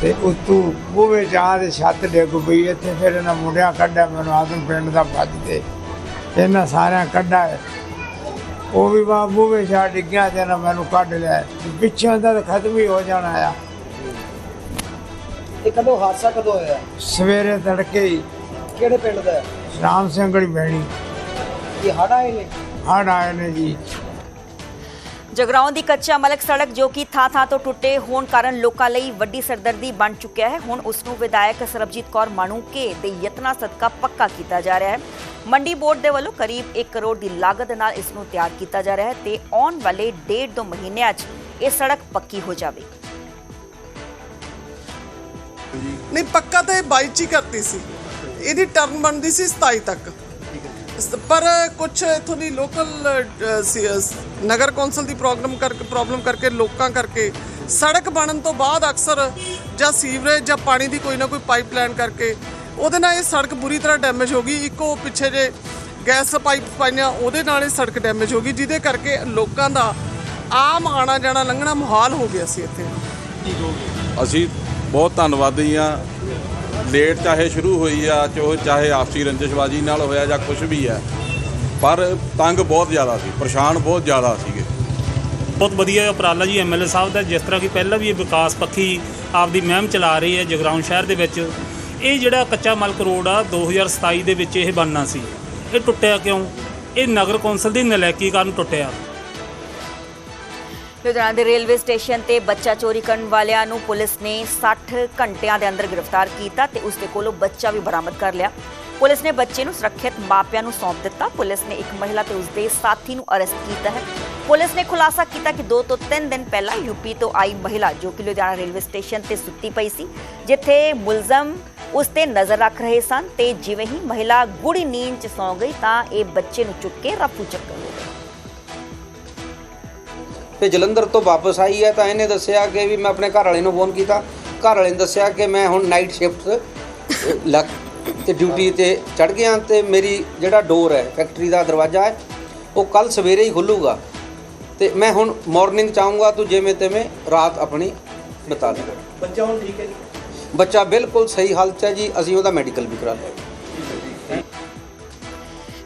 ਤੇ ਉਤੋਂ ਬੂਵੇ ਚਾਹ ਤੇ ਛੱਤ ਡਿੱਗ ਪਈ, ਇੱਥੇ ਫਿਰ ਇਹਨਾਂ ਮੁੰਡਿਆਂ ਕੱਢਿਆ, ਮੈਨੂੰ ਆਦਮ ਪਿੰਡ ਦਾ ਭੱਜ ਤੇ ਇਹਨਾਂ ਸਾਰਿਆਂ ਕੱਢਾ ਉਹ ਵੀ ਬਾ ਬੂਵੇ ਚਾਹ ਡਿੱਗਿਆ ਤੇ ਇਹਨਾਂ ਮੈਨੂੰ ਕੱਢ ਲਿਆ। ਪਿੱਛੇ ਦਾ ਤਾਂ ਖਤਮ ਹੀ ਹੋ ਜਾਣਾ ਆ। ਇਹ ਕਦੋਂ ਹਾਦਸਾ ਕਦੋਂ ਹੋਇਆ? ਸਵੇਰੇ ਤੜਕੇ ਹੀ। ਕਿਹੜੇ ਪਿੰਡ ਦਾ? ਹੈ? ਰਾਮ ਸਿੰਘੜੀ ਬੈਣੀ। ਇਹ ਹੜ ਆਏ ਨੇ? ਹੜ ਆਏ ਨੇ ਜੀ। ਜਗਰਾਉਂ ਦੀ ਕੱਚਾ ਮਲਕ ਸੜਕ ਜੋ ਕਿ ਥਾਂ ਥਾਂ ਤੋਂ ਟੁੱਟੇ ਹੋਣ ਕਾਰਨ ਲੋਕਾਂ ਲਈ ਵੱਡੀ ਸਰਦਰਦੀ ਬਣ ਚੁੱਕਿਆ ਹੈ। ਹੁਣ ਉਸ ਨੂੰ ਵਿਧਾਇਕ ਸਰਬਜੀਤ ਕੌਰ ਮਾਣੂਕੇ ਦੇ ਯਤਨਾਂ ਸਦਕਾ ਪੱਕਾ ਕੀਤਾ ਜਾ ਰਿਹਾ ਹੈ। ਮੰਡੀ ਬੋਰਡ ਦੇ ਵੱਲੋਂ ਕਰੀਬ 1 ਕਰੋੜ ਦੀ ਲਾਗਤ ਨਾਲ ਇਸ ਨੂੰ ਤਿਆਰ ਕੀਤਾ ਜਾ ਰਿਹਾ ਹੈ ਤੇ ਆਉਣ ਵਾਲੇ ਡੇਢ ਦੋ ਮਹੀਨਿਆਂ 'ਚ ਇਹ ਸੜਕ ਪੱਕੀ ਹੋ ਜਾਵੇਗੀ। ਨਹੀਂ, ਪੱਕਾ ਤਾਂ ਇਹ 22 ਹੀ ਕਰਤੀ ਸੀ। ਇਹਦੀ ਟਰਨ ਬਣਦੀ ਸੀ 27 ਤੱਕ। ਪਰ ਕੁਝ ਇਥੋਂ ਦੀ ਲੋਕਲ ਨਗਰ ਕੌਂਸਲ ਦੀ ਪ੍ਰੋਬਲਮ ਕਰਕੇ ਪ੍ਰੋਬਲਮ ਕਰਕੇ, ਲੋਕਾਂ ਕਰਕੇ, ਸੜਕ ਬਣਨ ਤੋਂ ਬਾਅਦ ਅਕਸਰ ਜਾਂ ਸੀਵਰੇਜ ਜਾਂ ਪਾਣੀ ਦੀ ਕੋਈ ਨਾ ਕੋਈ ਪਾਈਪਲਾਈਨ ਕਰਕੇ, ਉਹਦੇ ਨਾਲ ਇਹ ਸੜਕ ਬੁਰੀ ਤਰ੍ਹਾਂ ਡੈਮੇਜ ਹੋ ਗਈ। ਇੱਕੋ ਪਿੱਛੇ ਜੇ ਗੈਸ ਪਾਈਪ ਪਾਈਆਂ, ਉਹਦੇ ਨਾਲ ਇਹ ਸੜਕ ਡੈਮੇਜ ਹੋ ਗਈ, ਜਿਹਦੇ ਕਰਕੇ ਲੋਕਾਂ ਦਾ ਆਮ ਆਣਾ ਜਾਣਾ ਲੰਘਣਾ ਮੁਹਾਲ ਹੋ ਗਿਆ ਸੀ ਇੱਥੇ। ਅਸੀਂ ਬਹੁਤ ਧੰਨਵਾਦੀ ਆ ਲੇਟ ਚਾਹੇ ਸ਼ੁਰੂ ਹੋਈ ਆ ਚੋ ਚਾਹੇ ਆਪਸੀ ਰੰਜਿਸ਼ਬਾਜੀ ਨਾਲ ਹੋਇਆ ਜਾਂ ਕੁਝ ਵੀ ਹੈ ਪਰ ਤੰਗ ਬਹੁਤ ਜ਼ਿਆਦਾ ਸੀ, ਪਰੇਸ਼ਾਨ ਬਹੁਤ ਜ਼ਿਆਦਾ ਸੀਗੇ। ਬਹੁਤ ਵਧੀਆ ਉਪਰਾਲਾ ਜੀ ਐਮਐਲਏ ਸਾਹਿਬ ਦਾ, ਜਿਸ ਤਰ੍ਹਾਂ ਕਿ ਪਹਿਲਾਂ ਵੀ ਇਹ ਵਿਕਾਸ ਪੱਖੀ ਆਪਦੀ ਮਹਿਮ ਚਲਾ ਰਹੀ ਹੈ ਜਗਰਾਉਂ ਸ਼ਹਿਰ ਦੇ ਵਿੱਚ, ਇਹ ਜਿਹੜਾ ਕੱਚਾ ਮਲਕ ਰੋਡ ਆ 2027 ਦੇ ਵਿੱਚ ਇਹ ਬਣਨਾ ਸੀ। ਇਹ ਟੁੱਟਿਆ ਕਿਉਂ? ਇਹ ਨਗਰ ਕੌਂਸਲ ਦੀ ਨਲਾਇਕੀ ਕਾਰਨ ਟੁੱਟਿਆ। ਲੁਧਿਆਣਾ ਦੇ ਰੇਲਵੇ ਸਟੇਸ਼ਨ ਤੇ ਬੱਚਾ ਚੋਰੀ ਕਰਨ ਵਾਲਿਆਂ ਨੂੰ ਪੁਲਿਸ ਨੇ 60 ਘੰਟਿਆਂ ਦੇ ਅੰਦਰ ਗ੍ਰਿਫਤਾਰ ਕੀਤਾ ਤੇ ਉਸ ਦੇ ਕੋਲੋਂ ਬੱਚਾ ਵੀ ਬਰਾਮਦ ਕਰ ਲਿਆ। ਪੁਲਿਸ ਨੇ ਬੱਚੇ ਨੂੰ ਸੁਰੱਖਿਅਤ ਮਾਪਿਆਂ ਨੂੰ ਸੌਂਪ ਦਿੱਤਾ। ਪੁਲਿਸ ਨੇ ਇੱਕ ਮਹਿਲਾ ਤੇ ਉਸ ਦੇ ਸਾਥੀ ਨੂੰ ਅਰੈਸਟ ਕੀਤਾ ਹੈ। ਪੁਲਿਸ ਨੇ ਖੁਲਾਸਾ ਕੀਤਾ ਕਿ 2 ਤੋਂ 3 ਦਿਨ ਪਹਿਲਾਂ ਯੂਪੀ ਤੋਂ ਆਈ ਮਹਿਲਾ, ਜੋ ਕਿ ਲੁਧਿਆਣਾ ਰੇਲਵੇ ਸਟੇਸ਼ਨ ਤੇ ਸੁੱਤੀ ਪਈ ਸੀ, ਜਿੱਥੇ ਮੁਲਜ਼ਮ ਉਸ ਤੇ ਨਜ਼ਰ ਰੱਖ ਰਹੇ ਸਨ ਤੇ ਜਿਵੇਂ ਹੀ ਮਹਿਲਾ ਗੂੜੀ ਨੀਂਦ 'ਚ ਸੌਂ ਗਈ ਤਾਂ ਇਹ ਬੱਚੇ ਨੂੰ ਚੁੱਕ ਕੇ ਰਫੂ ਚੱਕਰ ਹੋ ਗਏ ਤੇ ਜਲੰਧਰ ਤੋਂ ਵਾਪਸ ਆਈ ਹੈ ਤਾਂ ਇਹਨੇ ਦੱਸਿਆ ਕਿ ਵੀ ਮੈਂ ਆਪਣੇ ਘਰ ਵਾਲੇ ਨੂੰ ਫੋਨ ਕੀਤਾ। ਘਰ ਵਾਲੇ ਨੇ ਦੱਸਿਆ ਕਿ ਮੈਂ ਹੁਣ ਨਾਈਟ ਸ਼ਿਫਟ ਲੱਗ ਤੇ ਡਿਊਟੀ ਤੇ ਚੜ ਗਿਆ ਤੇ ਮੇਰੀ ਜਿਹੜਾ ਡੋਰ ਹੈ ਫੈਕਟਰੀ ਦਾ ਦਰਵਾਜ਼ਾ ਹੈ ਉਹ ਕੱਲ ਸਵੇਰੇ ਹੀ ਖੁੱਲੂਗਾ। ਤੇ ਮੈਂ ਹੁਣ ਮਾਰਨਿੰਗ ਚਾਹੂੰਗਾ ਤੂੰ ਜਿਵੇਂ ਤਿਵੇਂ ਰਾਤ ਆਪਣੀ ਬਿਤਾ ਲੈ ਬੱਚਾ ਹੁਣ ਠੀਕ ਹੈ ਜੀ? ਬੱਚਾ ਬਿਲਕੁਲ ਸਹੀ ਹਾਲਤ ਹੈ ਜੀ ਅਸੀਂ ਉਹਦਾ ਮੈਡੀਕਲ ਵੀ ਕਰਾ ਲਿਆ।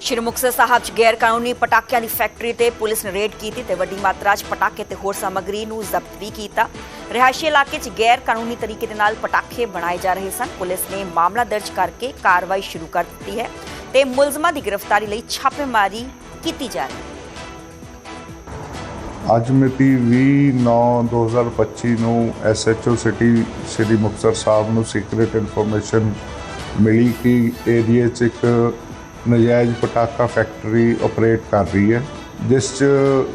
ਸ਼੍ਰੀ ਮੁਕਤਸਰ ਸਾਹਿਬ 'ਚ ਗੈਰ ਕਾਨੂੰਨੀ ਪਟਾਕਿਆਂ ਦੀ ਫੈਕਟਰੀ ਤੇ ਪੁਲਿਸ ਨੇ ਰੇਡ ਕੀਤੀ ਤੇ ਵੱਡੀ ਮਾਤਰਾ 'ਚ ਪਟਾਕੇ ਤੇ ਹੋਰ ਸਮੱਗਰੀ ਨੂੰ ਜ਼ਬਤ ਵੀ ਕੀਤਾ। ਰਿਹਾਇਸ਼ੀ ਇਲਾਕੇ 'ਚ ਗੈਰ ਕਾਨੂੰਨੀ ਤਰੀਕੇ ਦੇ ਨਾਲ ਪਟਾਕੇ ਬਣਾਏ ਜਾ ਰਹੇ ਸਨ। ਪੁਲਿਸ ਨੇ ਮਾਮਲਾ ਦਰਜ ਕਰਕੇ ਕਾਰਵਾਈ ਸ਼ੁਰੂ ਕਰ ਦਿੱਤੀ ਹੈ ਤੇ ਮੁਲਜ਼ਮਾਂ ਦੀ ਗ੍ਰਿਫਤਾਰੀ ਲਈ ਛਾਪੇਮਾਰੀ ਕੀਤੀ ਜਾ ਰਹੀ ਹੈ। ਅੱਜ ਮਿਤੀ 20/9/2025 ਨੂੰ ਐਸਐਚਓ ਸਿਟੀ, ਸ੍ਰੀ ਮੁਕਤਸਰ ਸਾਹਿਬ ਨੂੰ ਸੀਕ੍ਰੀਟ ਇਨਫੋਰਮੇਸ਼ਨ ਮਿਲੀ ਕਿ ਏਰੀਆ 'ਚ ਇੱਕ ਨਜਾਇਜ਼ ਪਟਾਕਾ ਫੈਕਟਰੀ ਆਪਰੇਟ ਕਰ ਰਹੀ ਹੈ, ਜਿਸ 'ਚ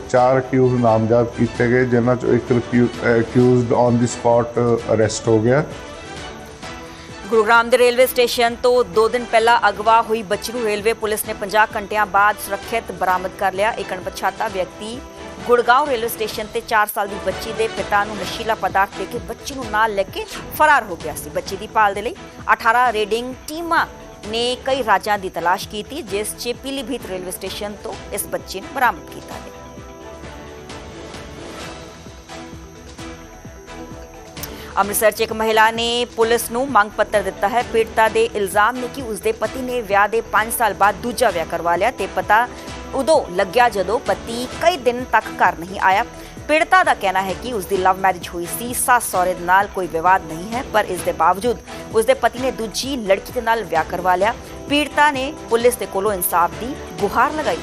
ਚਾਰ ਅਕਿਊਜ਼ ਨਾਮਜ਼ਦ ਕੀਤੇ ਗਏ, ਜਿਨ੍ਹਾਂ 'ਚੋਂ ਇੱਕ accused on the spot arrest ਹੋ ਗਿਆ। ਗੁਰੂਗ੍ਰਾਮ ਦੇ ਰੇਲਵੇ ਸਟੇਸ਼ਨ ਤੋਂ 2 ਦਿਨ ਪਹਿਲਾਂ ਅਗਵਾ ਹੋਈ ਬੱਚੀ ਨੂੰ ਰੇਲਵੇ ਪੁਲਿਸ ਨੇ 50 ਘੰਟਿਆਂ ਬਾਅਦ ਸੁਰੱਖਿਅਤ ਬਰਾਮਦ ਕਰ ਲਿਆ। ਇੱਕ ਅਣਪਛਾਤਾ ਵਿਅਕਤੀ ਗੁੜਗਾਂਵ ਰੇਲਵੇ ਸਟੇਸ਼ਨ ਤੇ 4 ਸਾਲ ਦੀ ਬੱਚੀ ਦੇ ਪਿਤਾ ਨੂੰ ਨਸ਼ੀਲਾ ਪਦਾਰਥ ਦੇ ਕੇ ਬੱਚੀ ਨੂੰ ਨਾਲ ਲੈ ਕੇ ਫਰਾਰ ਹੋ ਗਿਆ ਸੀ। ਬੱਚੀ ਦੀ ਭਾਲ ਦੇ ਲਈ 18 ਰੇਡਿੰਗ ਟੀਮਾਂ ਨੇ ਕਈ ਰਾਜਾਂ ਦੀ ਤਲਾਸ਼ ਕੀਤੀ, ਜਿਸ 'ਚ ਪੀਲੀਭੀਤ ਰੇਲਵੇ ਸਟੇਸ਼ਨ ਤੋਂ ਇਸ ਬੱਚੀ ਨੂੰ ਬਰਾਮਦ ਕੀਤਾ ਗਿਆ। ਅੰਮ੍ਰਿਤਸਰ 'ਚ ਇੱਕ ਮਹਿਲਾ ਨੇ ਪੁਲਿਸ ਨੂੰ ਮੰਗ ਪੱਤਰ ਦਿੱਤਾ ਹੈ। ਪੀੜਤਾ ਦੇ ਇਲਜ਼ਾਮ ਨੇ ਕਿ ਉਸਦੇ ਪਤੀ ਨੇ ਵਿਆਹ ਦੇ 5 ਸਾਲ ਬਾਅਦ ਦੂਜਾ ਵਿਆਹ ਕਰਵਾ ਲਿਆ ਤੇ ਪਤਾ ਉਦੋਂ ਲੱਗਿਆ ਜਦੋਂ ਪਤੀ ਕਈ ਦਿਨ ਤੱਕ ਘਰ ਨਹੀਂ ਆਇਆ। ਪੀੜਤਾ ਦਾ ਕਹਿਣਾ ਹੈ ਕਿ ਉਸਦੀ ਲਵ ਮੈਰਿਜ ਹੋਈ ਸੀ, ਸੱਸ ਸਹੁਰੇ ਦੇ ਨਾਲ ਕੋਈ ਵਿਵਾਦ ਨਹੀਂ ਹੈ, ਪਰ ਇਸ ਦੇ ਬਾਵਜੂਦ ਉਸਦੇ ਪਤੀ ਨੇ ਦੂਜੀ ਲੜਕੀ ਦੇ ਨਾਲ ਵਿਆਹ ਕਰਵਾ ਲਿਆ। ਪੀੜਤਾ ਨੇ ਪੁਲਿਸ ਦੇ ਕੋਲੋਂ ਇਨਸਾਫ ਦੀ ਗੁਹਾਰ ਲਗਾਈ।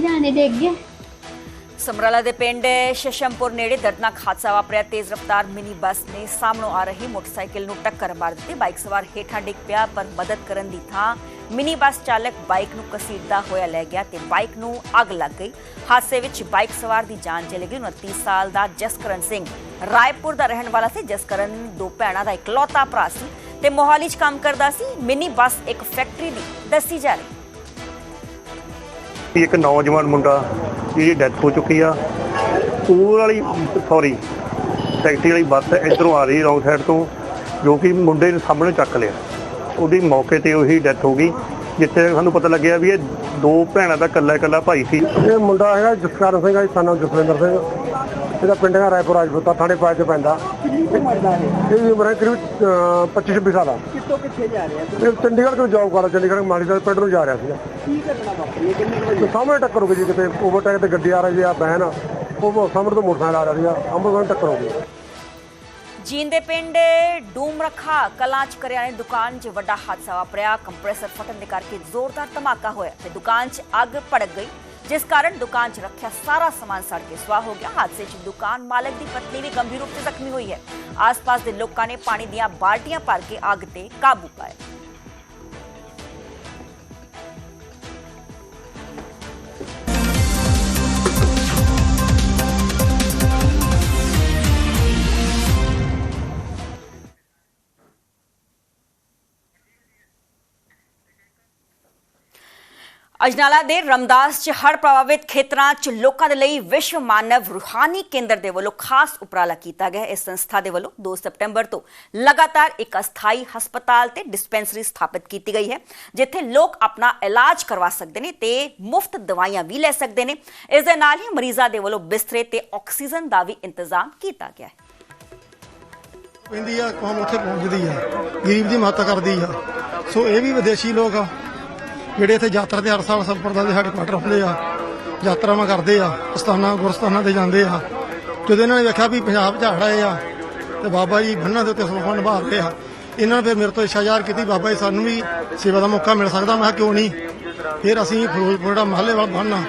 ਜਾਣੇ ਦੇਖ ਗਿਆ ਸਮਰਾਲਾ ਦੇ ਪਿੰਡ ਸ਼ਸ਼ਮਪੁਰ ਨੇੜੇ ਦਰਦਨਾਕ ਹਾਦਸਾ ਵਾਪਰਿਆ। ਤੇਜ਼ ਰਫ਼ਤਾਰ ਮਿਨੀ ਬੱਸ ਨੇ ਸਾਹਮਣੋਂ ਆ ਰਹੀ ਮੋਟਰਸਾਈਕਲ ਨੂੰ ਟੱਕਰ ਮਾਰ ਦਿੱਤੀ। ਬਾਈਕ ਸਵਾਰ ਹੇਠਾਂ ਡਿੱਗ ਪਿਆ, ਪਰ ਮਦਦ ਕਰਨ ਦੀ ਥਾਂ ਮਿਨੀ ਬੱਸ ਚਾਲਕ ਬਾਈਕ ਨੂੰ ਕਸੀੜਦਾ ਹੋਇਆ ਲੈ ਗਿਆ ਤੇ ਬਾਈਕ ਨੂੰ ਅੱਗ ਲੱਗ ਗਈ। ਹਾਦਸੇ ਵਿੱਚ ਬਾਈਕ ਸਵਾਰ ਦੀ ਜਾਨ ਚਲੀ ਗਈ। 29 ਸਾਲ ਦਾ ਜਸਕਰਨ ਸਿੰਘ ਰਾਏਪੁਰ ਦਾ ਰਹਿਣ ਵਾਲਾ ਸੀ। ਜਸਕਰਨ ਦੋ ਭੈਣਾਂ ਦਾ ਇਕਲੌਤਾ ਭਰਾ ਸੀ ਤੇ ਮੋਹਾਲੀ 'ਚ ਕੰਮ ਕਰਦਾ ਸੀ। ਮਿਨੀ ਬੱਸ ਇੱਕ ਫੈਕਟਰੀ ਦੀ ਦੱਸੀ ਜਾ ਰਹੀ। ਇੱਕ ਨੌਜਵਾਨ ਮੁੰਡਾ ਜਿਹਦੀ ਡੈਥ ਹੋ ਚੁੱਕੀ ਆ। ਉਹ ਵਾਲੀ ਸੌਰੀ ਟੈਕਸੀ ਵਾਲੀ ਬੱਸ ਇਧਰੋਂ ਆ ਰਹੀ ਰੌਂਗ ਸਾਈਡ ਤੋਂ, ਜੋ ਕਿ ਮੁੰਡੇ ਨੂੰ ਸਾਹਮਣੇ ਚੱਕ ਲਿਆ। ਉਹਦੀ ਮੌਕੇ ਤੇ ਉਹੀ ਡੈਥ ਹੋ ਗਈ, ਜਿੱਥੇ ਸਾਨੂੰ ਪਤਾ ਲੱਗਿਆ ਵੀ ਇਹ ਦੋ ਭੈਣਾਂ ਦਾ ਇਕੱਲਾ ਇਕੱਲਾ ਭਾਈ ਸੀ। ਇਹ ਮੁੰਡਾ ਹੈਗਾ ਜਸਕਰਨ ਸਿੰਘ ਆ ਸਾਨੂੰ ਜਸਵਿੰਦਰ ਸਿੰਘ। ਇਹਦਾ ਪਿੰਡ ਹੈ ਰਾਏਪੁਰ ਰਾਜਪੂਤਾ ਥਾਣੇ ਪਾਇ ਚ ਪੈਂਦਾ। ਇਹਦੀ ਉਮਰ ਹੈ ਕਰੀਬ 25 26 ਸਾਲ ਆ। ਕਿੱਥੋਂ ਕਿੱਥੇ ਜਾ ਰਿਹਾ ਇਹ ਚੰਡੀਗੜ੍ਹ ਤੋਂ ਜੌਬ ਕਰਦਾ ਚੰਡੀਗੜ੍ਹ ਮਾਲੀ ਦਾ ਪਿੰਡ ਨੂੰ ਜਾ ਰਿਹਾ ਸੀਗਾ। ਕੀ ਘਟਨਾ ਵਾਪਰੀ ਕਿੰਨੇ ਕੁ ਵਜੇ? ਤੇ ਸਾਹਮਣੇ ਟੱਕਰ ਹੋ ਗਈ ਜੀ ਕਿਤੇ ਓਵਰਟੇਕ ਤੇ ਗੱਡੀ ਆ ਰਹੀ ਆ ਬੈਨ ਉਹ ਸਾਹਮਣੇ ਤੋਂ ਮੋਟਰਸਾਈਕਲ ਆ ਰਿਹਾ ਸੀਗਾ ਅੰਮ੍ਰਿਤਸਰ ਟੱਕਰ ਹੋ ਗਈ। ਜੀਂਦ ਦੇ ਪਿੰਡ ਡੂਮ ਰੱਖਾ ਕਲਾਂ ਚ ਕਰਿਆਨੇ ਦੁਕਾਨ 'ਚ ਵੱਡਾ ਹਾਦਸਾ ਵਾਪਰਿਆ। ਕੰਪਰੈਸਰ ਫਟਣ ਦੇ ਕਰਕੇ ਜ਼ੋਰਦਾਰ ਧਮਾਕਾ ਹੋਇਆ ਤੇ ਦੁਕਾਨ 'ਚ ਅੱਗ ਭੜਕ ਗਈ। ਜਿਸ ਕਾਰਨ ਦੁਕਾਨ 'ਚ ਰੱਖਿਆ ਸਾਰਾ ਸਮਾਨ ਸੜ ਕੇ ਸੁਆਹ ਹੋ ਗਿਆ। ਹਾਦਸੇ 'ਚ ਦੁਕਾਨ ਮਾਲਕ ਦੀ ਪਤਨੀ ਵੀ ਗੰਭੀਰ ਰੂਪ 'ਚ ਜ਼ਖਮੀ ਹੋਈ ਹੈ। ਆਸ-ਪਾਸ ਦੇ ਲੋਕਾਂ ਨੇ ਪਾਣੀ ਦੀਆਂ ਬਾਲਟੀਆਂ ਭਰ ਕੇ ਅੱਗ ਤੇ ਕਾਬੂ ਪਾਇਆ। ਅਜਨਾਲਾ ਦੇ ਰਮਦਾਸ ਚ ਹੜ੍ਹ ਪ੍ਰਭਾਵਿਤ ਖੇਤਰਾਂ ਚ ਲੋਕਾਂ ਦੇ ਲਈ ਵਿਸ਼ਵ ਮਾਨਵ ਰੂਹਾਨੀ ਕੇਂਦਰ ਦੇ ਵੱਲੋਂ ਖਾਸ ਉਪਰਾਲਾ ਕੀਤਾ ਗਿਆ। ਇਸ ਸੰਸਥਾ ਦੇ ਵੱਲੋਂ 2 ਸਤੰਬਰ ਤੋਂ ਲਗਾਤਾਰ ਇੱਕ ਅਸਥਾਈ ਹਸਪਤਾਲ ਤੇ ਡਿਸਪੈਂਸਰੀ ਸਥਾਪਿਤ ਕੀਤੀ ਗਈ ਹੈ, ਜਿੱਥੇ ਲੋਕ ਆਪਣਾ ਇਲਾਜ ਕਰਵਾ ਸਕਦੇ ਨੇ ਤੇ ਮੁਫਤ ਦਵਾਈਆਂ ਵੀ ਲੈ ਸਕਦੇ ਨੇ। ਇਸ ਦੇ ਨਾਲ ਹੀ ਮਰੀਜ਼ਾਂ ਦੇ ਵੱਲੋਂ ਬਿਸਤਰੇ ਤੇ ਆਕਸੀਜਨ ਦਾ ਵੀ ਇੰਤਜ਼ਾਮ ਕੀਤਾ ਗਿਆ ਹੈ। ਪੈਂਦੀ ਆ, ਕੌਮ ਉੱਥੇ ਪਹੁੰਚਦੀ ਆ। ਗਰੀਬ ਦੀ ਮਦਦ ਕਰਦੀ ਆ। ਸੋ ਇਹ ਵੀ ਵਿਦੇਸ਼ੀ ਲੋਕ ਆ। ਜਿਹੜੇ ਇੱਥੇ ਯਾਤਰਾ ਤੇ ਹਰ ਸਾਲ ਸੰਪਰਦਾ ਦੇ ਸਾਡੇ ਕੁਆਟਰ ਹੁੰਦੇ ਆ, ਯਾਤਰਾਵਾਂ ਕਰਦੇ ਆ ਸਥਾਨਾਂ ਗੁਰਸਥਾਨਾਂ ਤੇ ਜਾਂਦੇ ਆ। ਜਦੋਂ ਇਹਨਾਂ ਨੇ ਵੇਖਿਆ ਵੀ ਪੰਜਾਬ ਝਾੜ ਆਏ ਆ, ਤੇ ਬਾਬਾ ਜੀ ਬੰਨਾਂ ਦੇ ਉੱਤੇ ਸਲੋਖਾ ਨਿਭਾ ਰਹੇ ਆ। ਇਹਨਾਂ ਨੇ ਫਿਰ ਮੇਰੇ ਤੋਂ ਇੱਛਾ ਜ਼ਾਹਰ ਕੀਤੀ, ਬਾਬਾ ਜੀ ਸਾਨੂੰ ਵੀ ਸੇਵਾ ਦਾ ਮੌਕਾ ਮਿਲ ਸਕਦਾ। ਮੈਂ ਕਿਹਾ, ਕਿਉਂ ਨਹੀਂ? ਫਿਰ ਅਸੀਂ ਫਿਰੋਜ਼ਪੁਰ ਜਿਹੜਾ ਮਹੱਲੇ ਵਾਲਾ ਬੰਨ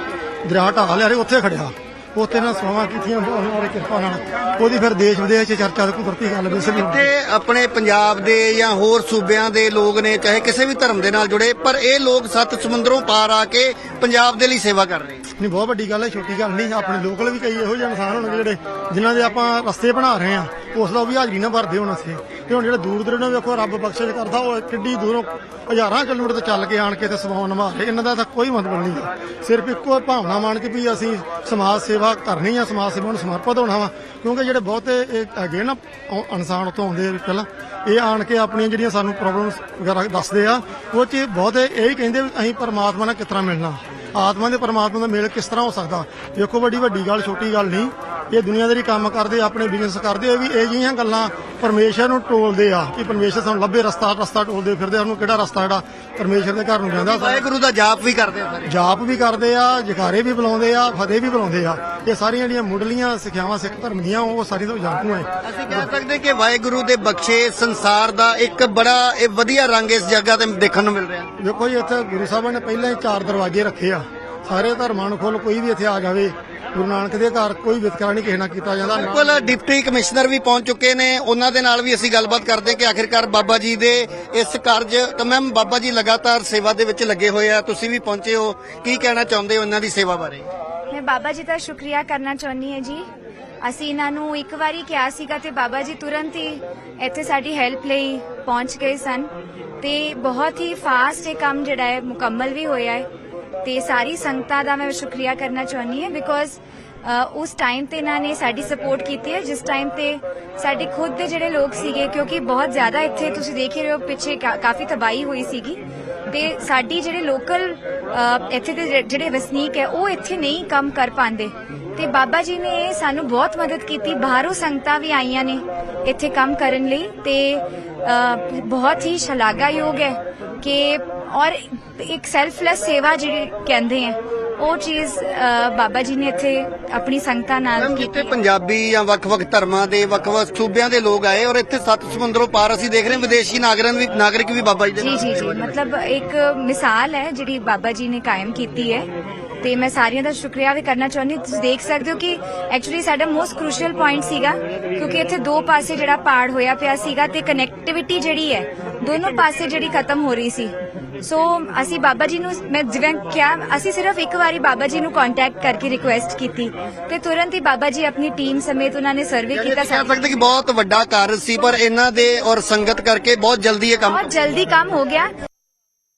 ਦਰਿਆ ਢਾਹ ਲਿਆ ਰੇ ਉੱਥੇ ਖੜਿਆ ਉੱਥੇ ਨਾਲ ਸੇਵਾਵਾਂ ਕੀਤੀਆਂ, ਬਹੁਤ ਉਹਨਾਂ ਕਿਰਪਾ ਨਾਲ। ਉਹਦੀ ਫਿਰ ਦੇਸ਼ ਵਿਦੇਸ਼ 'ਚ ਚਰਚਾ ਦੀ ਕੁਦਰਤੀ ਗੱਲ ਵਿਸਰੀ ਹੁੰਦੀ ਤੇ ਆਪਣੇ ਪੰਜਾਬ ਦੇ ਜਾਂ ਹੋਰ ਸੂਬਿਆਂ ਦੇ ਲੋਕ ਨੇ, ਚਾਹੇ ਕਿਸੇ ਵੀ ਧਰਮ ਦੇ ਨਾਲ ਜੁੜੇ, ਪਰ ਇਹ ਲੋਕ ਸੱਤ ਸਮੁੰਦਰੋਂ ਪਾਰ ਆ ਕੇ ਪੰਜਾਬ ਦੇ ਲਈ ਸੇਵਾ ਕਰ ਰਹੇ ਨਹੀਂ ਬਹੁਤ ਵੱਡੀ ਗੱਲ ਹੈ, ਛੋਟੀ ਗੱਲ ਨਹੀਂ, ਆਪਣੇ ਲੋਕਲ ਵੀ ਕਈ ਇਹੋ ਜਿਹੇ ਇਨਸਾਨ ਹੋਣਗੇ ਜਿਹੜੇ ਜਿਨ੍ਹਾਂ ਦੇ ਆਪਾਂ ਰਸਤੇ ਬਣਾ ਰਹੇ ਆ ਉਸ ਦਾ ਉਹ ਵੀ ਹਾਜ਼ਰੀ ਨਾ ਭਰਦੇ ਹੋਣ ਅਸੀਂ। ਤੇ ਹੁਣ ਜਿਹੜੇ ਦੂਰ ਦੂਰ ਨੇ ਵੇਖੋ ਰੱਬ ਬਖਸ਼ਿਸ਼ ਕਰਦਾ, ਉਹ ਕਿੱਡੀ ਦੂਰੋਂ ਹਜ਼ਾਰਾਂ ਕਿਲੋਮੀਟਰ ਤੋਂ ਚੱਲ ਕੇ ਆਣ ਕੇ ਤੇ ਸਮਾਨ ਨਿਭਾ ਰਹੇ ਇਹਨਾਂ ਦਾ ਤਾਂ ਕੋਈ ਮਤਲਬ ਨਹੀਂ ਹੈ। ਸਿਰਫ ਇੱਕੋ ਭਾਵਨਾ ਮੰਨ ਕੇ ਵੀ ਅਸੀਂ ਸਮਾਜ ਸੇਵਾ ਕਰਨੀ ਆ, ਸਮਾਜ ਸੇਵਾ ਨੂੰ ਸਮਰਪਿਤ ਹੋਣਾ ਵਾ। ਕਿਉਂਕਿ ਜਿਹੜੇ ਬਹੁਤੇ ਇਹ ਹੈਗੇ ਨਾ, ਉਹ ਇਨਸਾਨ ਉਤੋਂ ਆਉਂਦੇ ਆ ਪਹਿਲਾਂ, ਇਹ ਆਣ ਕੇ ਆਪਣੀਆਂ ਜਿਹੜੀਆਂ ਸਾਨੂੰ ਪ੍ਰੋਬਲਮਸ ਵਗੈਰਾ ਦੱਸਦੇ ਆ, ਉਹ ਚ ਬਹੁਤੇ ਇਹ ਹੀ ਕਹਿੰਦੇ ਵੀ ਅਸੀਂ ਪਰਮਾਤਮਾ ਨਾਲ ਕਿਸ ਤਰ੍ਹਾਂ ਮਿਲਣਾ। ਆਤਮਾ ਦੇ ਪਰਮਾਤਮਾ ਦਾ ਮੇਲ ਕਿਸ ਤਰ੍ਹਾਂ ਹੋ ਸਕਦਾ? ਦੇਖੋ ਵੱਡੀ ਵੱਡੀ ਗੱਲ, ਛੋਟੀ ਗੱਲ ਨਹੀਂ। ਇਹ ਦੁਨੀਆਦਾਰੀ ਕੰਮ ਕਰਦੇ ਆਪਣੇ ਬਿਜ਼ਨਸ ਕਰਦੇ ਹੋਏ ਵੀ ਇਹ ਜਿਹੀਆਂ ਗੱਲਾਂ ਪਰਮੇਸ਼ਰ ਨੂੰ ਟੋਲਦੇ ਆ ਕਿ ਪਰਮੇਸ਼ਰ ਸਾਨੂੰ ਲੱਭੇ ਰਸਤਾ ਰਸਤਾ ਟੋਲਦੇ ਫਿਰਦੇ ਉਹਨੂੰ ਕਿਹੜਾ ਰਸਤਾ ਜਿਹੜਾ ਪਰਮੇਸ਼ਰ ਦੇ ਘਰ ਨੂੰ ਜਾਂਦਾ ਵਾਹਿਗੁਰੂ ਦਾ ਜਾਪ ਵੀ ਕਰਦੇ ਆ ਸਾਰੇ। ਜਾਪ ਵੀ ਕਰਦੇ ਆ ਜਕਾਰੇ ਵੀ ਬੁਲਾਉਂਦੇ ਆ ਫਤਿਹ ਵੀ ਬੁਲਾਉਂਦੇ ਆ। ਇਹ ਸਾਰੀਆਂ ਜਿਹੜੀਆਂ ਮੁੱਢਲੀਆਂ ਸਿੱਖਿਆਵਾਂ ਸਿੱਖ ਧਰਮ ਦੀਆਂ ਉਹ ਸਾਰੀ ਤੋਂ ਜਾਣੂ ਹੈ ਅਸੀਂ ਕਹਿ ਸਕਦੇ ਕਿ ਵਾਹਿਗੁਰੂ ਦੇ ਬਖਸ਼ੇ ਸੰਸਾਰ ਦਾ ਇੱਕ ਬੜਾ ਇਹ ਵਧੀਆ ਰੰਗ ਇਸ ਜਗ੍ਹਾ ਤੇ ਦੇਖਣ ਨੂੰ ਮਿਲ ਰਿਹਾ। ਦੇਖੋ ਜੀ ਇੱਥੇ ਗੁਰੂ ਸਾਹਿਬਾਂ ਨੇ ਪਹਿਲਾਂ ਹੀ ਚਾਰ ਦਰਵਾਜ਼ੇ ਰੱਖੇ ਆ। ਸਾਰੇ ਧਰਮਾਂ ਨੂੰ ਖੋਲ ਕੋਈ ਵੀ ਇੱਥੇ ਆ ਜਾਵੇ ਗੁਰੂ ਨਾਨਕ ਦੇ ਘਰ ਕੋਈ ਵਿਤਕਰਾ ਨਹੀਂ ਕਿਸੇ ਨਾਲ ਕੀਤਾ ਜਾਂਦਾ ਬਿਲਕੁਲ ਡਿਪਟੀ ਕਮਿਸ਼ਨਰ ਵੀ ਪਹੁੰਚ ਚੁੱਕੇ ਨੇ ਉਹਨਾਂ ਦੇ ਨਾਲ ਵੀ ਅਸੀਂ ਗੱਲਬਾਤ ਕਰਦੇ ਕਿ ਆਖਿਰਕਾਰ ਬਾਬਾ ਜੀ ਦੇ ਇਸ ਕਾਰਜ ਤਾਂ ਮੈਮ ਬਾਬਾ ਜੀ ਲਗਾਤਾਰ ਸੇਵਾ ਦੇ ਵਿੱਚ ਲੱਗੇ ਹੋਏ ਆ ਤੁਸੀਂ ਵੀ ਪਹੁੰਚੇ ਹੋ ਕੀ ਕਹਿਣਾ ਚਾਹੁੰਦੇ ਹੋ ਇਹਨਾਂ ਦੀ ਸੇਵਾ ਬਾਰੇ? ਮੈਂ ਬਾਬਾ ਜੀ ਦਾ ਸ਼ੁਕਰੀਆ ਕਰਨਾ ਚਾਹੁੰਦੀ ਹਾਂ ਜੀ। ਅਸੀਂ ਇਹਨਾਂ ਨੂੰ ਇੱਕ ਵਾਰੀ ਕਿਹਾ ਸੀਗਾ ਤੇ ਬਾਬਾ ਜੀ ਤੁਰੰਤ ਹੀ ਇੱਥੇ ਸਾਡੀ ਹੈਲਪ ਲਈ ਪਹੁੰਚ ਗਏ ਸਨ ਤੇ ਬਹੁਤ ਹੀ ਫਾਸਟ ਇਹ ਕੰਮ ਜਿਹੜਾ ਹੈ ਮੁਕੰਮਲ ਵੀ ਹੋਇਆ ਹੈ। ਤੇ ਸਾਰੀ ਸੰਗਤਾਂ ਦਾ ਮੈਂ ਸ਼ੁਕਰੀਆ ਕਰਨਾ ਚਾਹੁੰਦੀ ਹਾਂ ਬਿਕੋਜ਼ ਉਸ ਟਾਈਮ ਤੇ ਇਹਨਾਂ ਨੇ ਸਾਡੀ ਸਪੋਰਟ ਕੀਤੀ ਹੈ, ਜਿਸ ਟਾਈਮ ਤੇ ਸਾਡੇ ਖੁਦ ਦੇ ਜਿਹੜੇ ਲੋਕ ਸੀਗੇ, ਕਿਉਂਕਿ ਬਹੁਤ ਜ਼ਿਆਦਾ ਇੱਥੇ ਤੁਸੀਂ ਦੇਖ ਰਹੇ ਹੋ, ਪਿੱਛੇ ਕਾਫੀ ਤਬਾਹੀ ਹੋਈ ਸੀਗੀ। ਤੇ ਸਾਡੀ ਜਿਹੜੇ ਲੋਕਲ ਇੱਥੇ ਦੇ ਜਿਹੜੇ ਵਸਨੀਕ ਹੈ, ਉਹ ਇੱਥੇ ਨਹੀਂ ਕੰਮ ਕਰ ਪਾਉਂਦੇ। ਤੇ ਬਾਬਾ ਜੀ ਨੇ ਸਾਨੂੰ ਬਹੁਤ ਮਦਦ ਕੀਤੀ। ਬਾਹਰੋਂ ਸੰਗਤਾਂ ਵੀ ਆਈਆਂ ਨੇ ਇੱਥੇ ਕੰਮ ਕਰਨ ਲਈ ਤੇ ਬਹੁਤ ਹੀ ਸ਼ਲਾਘਾਯੋਗ ਹੈ ਕਿ ਔਰ ਇੱਕ ਸੈਲਫਲੈਸ ਸੇਵਾ ਜਿਹੜੀ ਕਹਿੰਦੇ ਆ ਉਹ ਚੀਜ਼ ਬਾਬਾ ਜੀ ਨੇ ਇੱਥੇ ਆਪਣੀ ਸੰਗਤਾਂ ਨਾਲ ਜਿੱਥੇ ਪੰਜਾਬੀ ਜਾਂ ਵੱਖ-ਵੱਖ ਧਰਮਾਂ ਦੇ ਵੱਖ-ਵੱਖ ਸੂਬਿਆਂ ਦੇ ਲੋਕ ਆਏ ਔਰ ਇੱਥੇ ਸੱਤ ਸਮੁੰਦਰੋਂ ਪਾਰ ਅਸੀਂ ਦੇਖ ਰਹੇ ਹਾਂ ਵਿਦੇਸ਼ੀ ਨਾਗਰਿਕ ਵੀ ਨਾਗਰਿਕ ਵੀ ਬਾਬਾ ਜੀ ਦੇ ਜੀ ਨਾਲ ਜੀ ਜੀ। ਮਤਲਬ ਇੱਕ ਮਿਸਾਲ ਹੈ ਜਿਹੜੀ ਬਾਬਾ ਜੀ ਨੇ ਕਾਇਮ ਕੀਤੀ ਹੈ। ਤੇ ਮੈਂ ਸਾਰਿਆਂ ਦਾ ਸ਼ੁਕਰੀਆ ਵੀ ਕਰਨਾ ਚਾਹੁੰਦੀ। ਤੁਸੀਂ ਦੇਖ ਸਕਦੇ ਹੋ ਕਿ ਐਕਚੁਅਲੀ ਸਾਡਾ ਮੋਸਟ ਕ੍ਰੂਸ਼ੀਅਲ ਪੁਆਇੰਟ ਸੀਗਾ ਕਿਉਂਕਿ ਇੱਥੇ ਦੋ ਪਾਸੇ ਜਿਹੜਾ ਪਾੜ ਹੋਇਆ ਪਿਆ ਸੀਗਾ ਤੇ ਕਨੈਕਟੀਵਿਟੀ ਜਿਹੜੀ ਹੈ ਦੋਨੋਂ ਪਾਸੇ ਜਿਹੜੀ ਖਤਮ ਹੋ ਰਹੀ ਸੀ ਸੋ ਅਸੀਂ ਬਾਬਾ ਜੀ ਨੂੰ ਮੈਂ ਜਿਵੇਂ ਕਿਹਾ ਅਸੀਂ ਸਿਰਫ ਇੱਕ ਵਾਰੀ ਬਾਬਾ ਜੀ ਨੂੰ ਕੰਟੈਕਟ ਕਰਕੇ ਰਿਕੁਐਸਟ ਕੀਤੀ ਤੇ ਤੁਰੰਤ ਹੀ ਬਾਬਾ ਜੀ ਆਪਣੀ ਟੀਮ ਸਮੇਤ ਉਹਨਾਂ ਨੇ ਸਰਵੇ ਕੀਤਾ ਕਹਿ ਸਕਦੇ ਕਿ ਬਹੁਤ ਵੱਡਾ ਕਾਰਜ ਸੀ ਪਰ ਇਹਨਾਂ ਦੇ ਔਰ ਸੰਗਤ ਕਰਕੇ ਬਹੁਤ ਜਲਦੀ ਇਹ ਕੰਮ ਬਹੁਤ ਜਲਦੀ ਕੰਮ ਹੋ ਗਿਆ